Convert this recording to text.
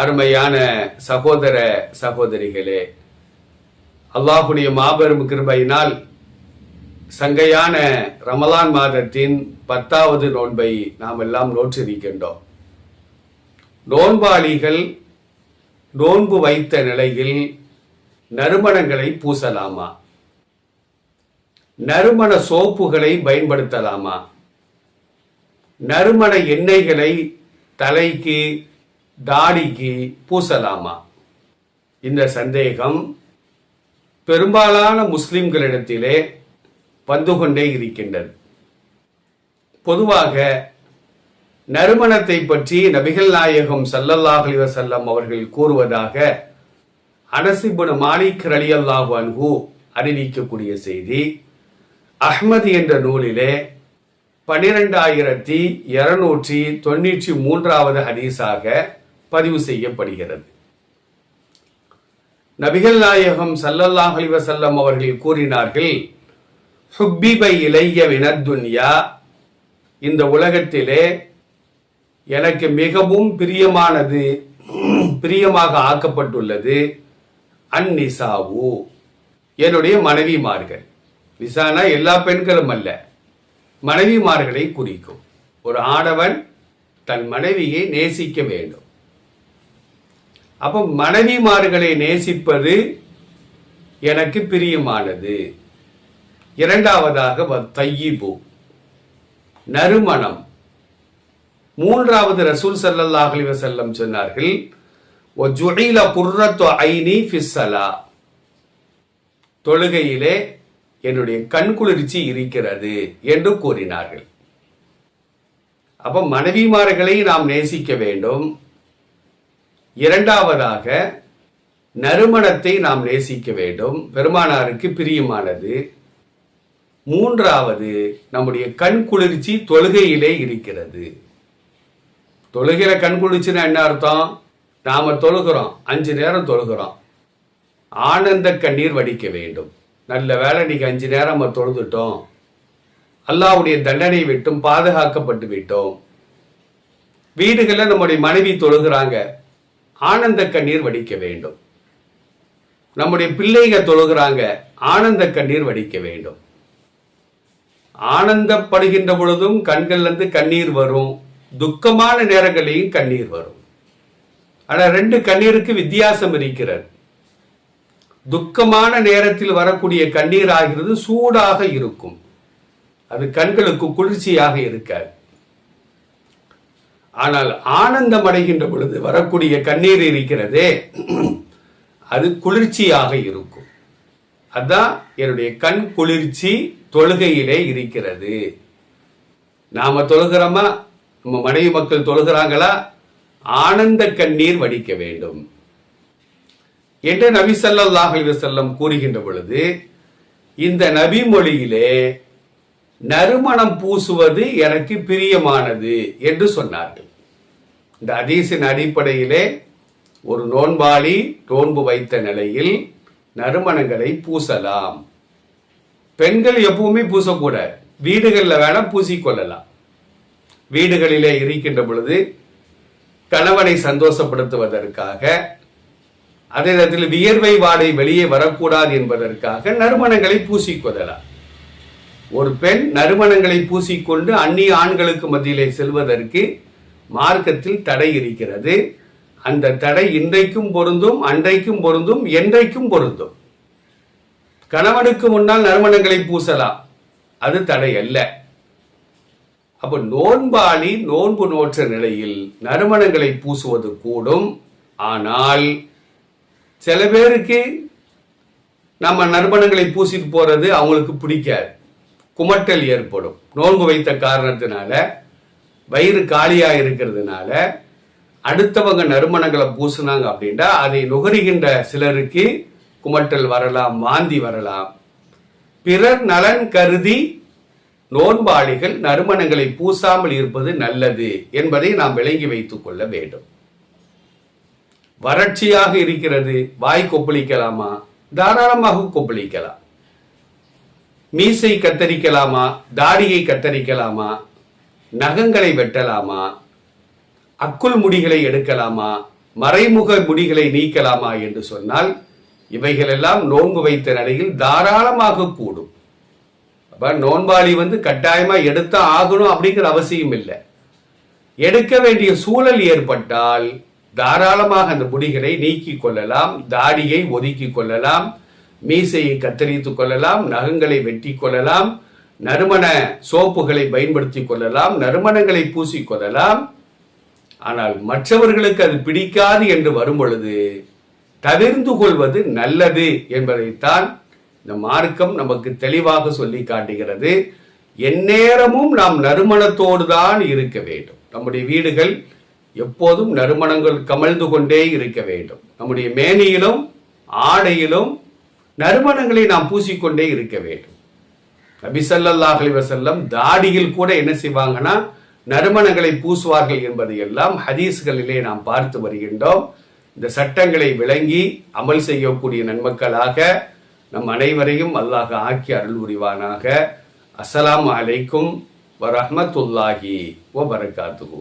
அருமையான சகோதர சகோதரிகளே அல்லாஹுடைய மாபெரும் கிருபையினால் சங்கையான ரமலான் மாதத்தின் பத்தாவது நோன்பை நாம் எல்லாம் நோற்றிருக்கின்றோம். நோன்பாளிகள் நோன்பு வைத்த நிலையில் நறுமணங்களை பூசலாமா? நறுமண சோப்புகளை பயன்படுத்தலாமா? நறுமண எண்ணெய்களை தலைக்கு தாடிக்கு பூசலாமா? இந்த சந்தேகம் பெரும்பாலான முஸ்லிம்களிடத்திலே வந்து கொண்டே இருக்கின்றது. பொதுவாக நறுமணத்தை பற்றி நபிகள் நாயகம் சல்லல்லாஹ் செல்லம் அவர்கள் கூறுவதாக அனசிபுன் மாலிக் ரலியல்லாஹு அன்ஹு அறிவிக்கக்கூடிய செய்தி அஹ்மது என்ற நூலிலே பன்னிரெண்டாயிரத்தி இருநூற்றி தொண்ணூற்றி மூன்றாவது ஹதீஸாக பதிவு செய்யப்படுகிறது. நபிகள் நாயகம் சல்லல்லாஹ் அலிவசல்லம் அவர்கள் கூறினார்கள் ஹுப்பிபை இளைய வினத்துன்யா இந்த உலகத்திலே எனக்கு மிகவும் பிரியமானது பிரியமாக ஆக்கப்பட்டுள்ளது அந்நிசாவு. என்னுடைய மனைவிமார்கள். நிசானா எல்லா பெண்களும் அல்ல மனைவிமார்களை குறிக்கும். ஒரு ஆடவன் தன் மனைவியை நேசிக்க வேண்டும். அப்போ மனைவிமார்களை நேசிப்பது எனக்கு பிரியமானது. இரண்டாவதாக வ- தையிபு. நறுமணம். மூன்றாவது ரசூல் ஸல்லல்லாஹு அலைஹி வஸல்லம் சொன்னார்கள் ஓ ஜுஇல குர்ரத்து ஐனி ஃபிஸ்ஸலா. தொழுகையிலே என்னுடைய கண் குளிர்ச்சி இருக்கிறது என்று கூறினார்கள். அப்போ மனைவிமார்களை நாம் நேசிக்க வேண்டும். இரண்டாவதாக நறுமணத்தை நாம் நேசிக்க வேண்டும். பெருமானாருக்கு பிரியமானது. மூன்றாவது நம்முடைய கண் குளிர்ச்சி தொழுகையிலே இருக்கிறது. தொழுகிற கண் குளிர்ச்சின்னா என்ன அர்த்தம்? நாம தொழுகிறோம். அஞ்சு நேரம் தொழுகிறோம். ஆனந்த கண்ணீர் வடிக்க வேண்டும். நல்ல வேளை இன்னைக்கு அஞ்சு நேரம் நம்ம தொழுதுட்டோம். அல்லாவுடைய தண்டனை விட்டும் பாதுகாக்கப்பட்டு விட்டோம். வீடுகளில் நம்முடைய மனைவி தொழுகிறாங்க. ஆனந்த கண்ணீர் வடிக்க வேண்டும். நம்முடைய பிள்ளைங்க தொழுகிறாங்க ஆனந்த கண்ணீர் வடிக்க வேண்டும். ஆனந்தப்படுகின்ற பொழுதும் கண்கள்லேருந்து கண்ணீர் வரும். துக்கமான நேரங்களையும் கண்ணீர் வரும். ஆனால் ரெண்டு கண்ணீருக்கு வித்தியாசம் இருக்கிறது. துக்கமான நேரத்தில் வரக்கூடிய கண்ணீர் ஆகிறது சூடாக இருக்கும். அது கண்களுக்கு குளிர்ச்சியாக இருக்காது. ஆனால் ஆனந்தம் அடைகின்ற பொழுது வரக்கூடிய கண்ணீர் இருக்கிறதே அது குளிர்ச்சியாக இருக்கும். அதான் என்னுடைய கண் குளிர்ச்சி தொழுகையிலே இருக்கிறது. நாம தொழுகிறோமா? நம்ம மனைவி மக்கள் தொழுகிறாங்களா? ஆனந்த கண்ணீர் வடிக்க வேண்டும். என்று நபி ஸல்லல்லாஹு செல்லம் கூறுகின்ற பொழுது இந்த நபி மொழியிலே நறுமணம் பூசுவது எனக்கு பிரியமானது என்று சொன்னார்கள். இந்த அதீசின் அடிப்படையிலே ஒரு நோன்பாளி நோன்பு வைத்த நிலையில் நறுமணங்களை பூசலாம். பெண்கள் எப்பவுமே பூசக்கூடாது. வீடுகளில் வேணால் பூசிக்கொள்ளலாம். வீடுகளிலே இருக்கின்ற பொழுது கணவனை சந்தோஷப்படுத்துவதற்காக அதே நேரத்தில் வியர்வை வாடை வெளியே வரக்கூடாது என்பதற்காக நறுமணங்களை பூசிக்கொள்ளலாம். ஒரு பெண் நறுமணங்களை பூசிக்கொண்டு அந்நிய ஆண்களுக்கு மத்தியிலே செல்வதற்கு மார்க்கத்தில் தடை இருக்கிறது. அந்த தடை இன்றைக்கும் பொருந்தும் அன்றைக்கும் பொருந்தும் என்றைக்கும் பொருந்தும். கணவனுக்கு முன்னால் நறுமணங்களை பூசலாம். அது தடை அல்ல. அப்ப நோன்பாளி நோன்பு நோற்ற நிலையில் நறுமணங்களை பூசுவது கூடும். ஆனால் சில பேருக்கு நம்ம நறுமணங்களை பூசிட்டு போறது அவங்களுக்கு பிடிக்காது. குமட்டல் ஏற்படும். நோன்பு வைத்த காரணத்தினால வயிறு காலியாக இருக்கிறதுனால அடுத்தவங்க நறுமணங்களை பூசினாங்க அப்படின்னா அதை நுகருகின்ற சிலருக்கு குமட்டல் வரலாம் வாந்தி வரலாம். பிறர் நலன் கருதி நோன்பாளிகள் நறுமணங்களை பூசாமல் இருப்பது நல்லது என்பதை நாம் விளங்கி வைத்துக் கொள்ள வேண்டும். வறட்சியாக இருக்கிறது வாய் கொப்பளிக்கலாமா? தாராளமாக கொப்பளிக்கலாம். மீசை கத்தரிக்கலாமா? தாடியை கத்தரிக்கலாமா? நகங்களை வெட்டலாமா? அக்குள் முடிகளை எடுக்கலாமா? மறைமுக முடிகளை நீக்கலாமா என்று சொன்னால் இவைகளெல்லாம் நோன்பு வைத்த நிலையில் தாராளமாக கூடும். அப்போ நோன்பாளி வந்து கட்டாயமாக எடுத்தா ஆகணும் அப்படிங்கிற அவசியம் இல்லை. எடுக்க வேண்டிய சூழல் ஏற்பட்டால் தாராளமாக அந்த முடிகளை நீக்கிக் கொள்ளலாம் தாடியை ஒதுக்கிக் கொள்ளலாம் மீசையை கத்தரித்துக் கொள்ளலாம் நகங்களை வெட்டி கொள்ளலாம் நறுமண சோப்புகளை பயன்படுத்தி கொள்ளலாம் நறுமணங்களை பூசிக்கொள்ளலாம் ஆனால் மற்றவர்களுக்கு அது பிடிக்காது என்று வரும் பொழுது தவிர்ந்து கொள்வது நல்லது என்பதைத்தான் இந்த மார்க்கம் நமக்கு தெளிவாக சொல்லி காட்டுகிறது. எந்நேரமும் நாம் நறுமணத்தோடு தான் இருக்க வேண்டும். நம்முடைய வீடுகள் எப்போதும் நறுமணங்கள் கமழ்ந்து கொண்டே இருக்க வேண்டும். நம்முடைய மேனியிலும் ஆடையிலும் நறுமணங்களை நாம் பூசிக்கொண்டே இருக்க வேண்டும். நபி ஸல்லல்லாஹு தாடியில் கூட என்ன செய்வாங்கன்னா நறுமணங்களை பூசுவார்கள் என்பதை எல்லாம் ஹதீஸ்களிலே நாம் பார்த்து வருகின்றோம். இந்த சட்டங்களை விளங்கி அமல் செய்யக்கூடிய நன்மக்களாக நம் அனைவரையும் அல்லாஹ் ஆக்கி அருள் புரிவானாக. அஸ்லாம் அலைக்கும் வரஹ்மத்துல்லாஹி வபரகாத்துஹு.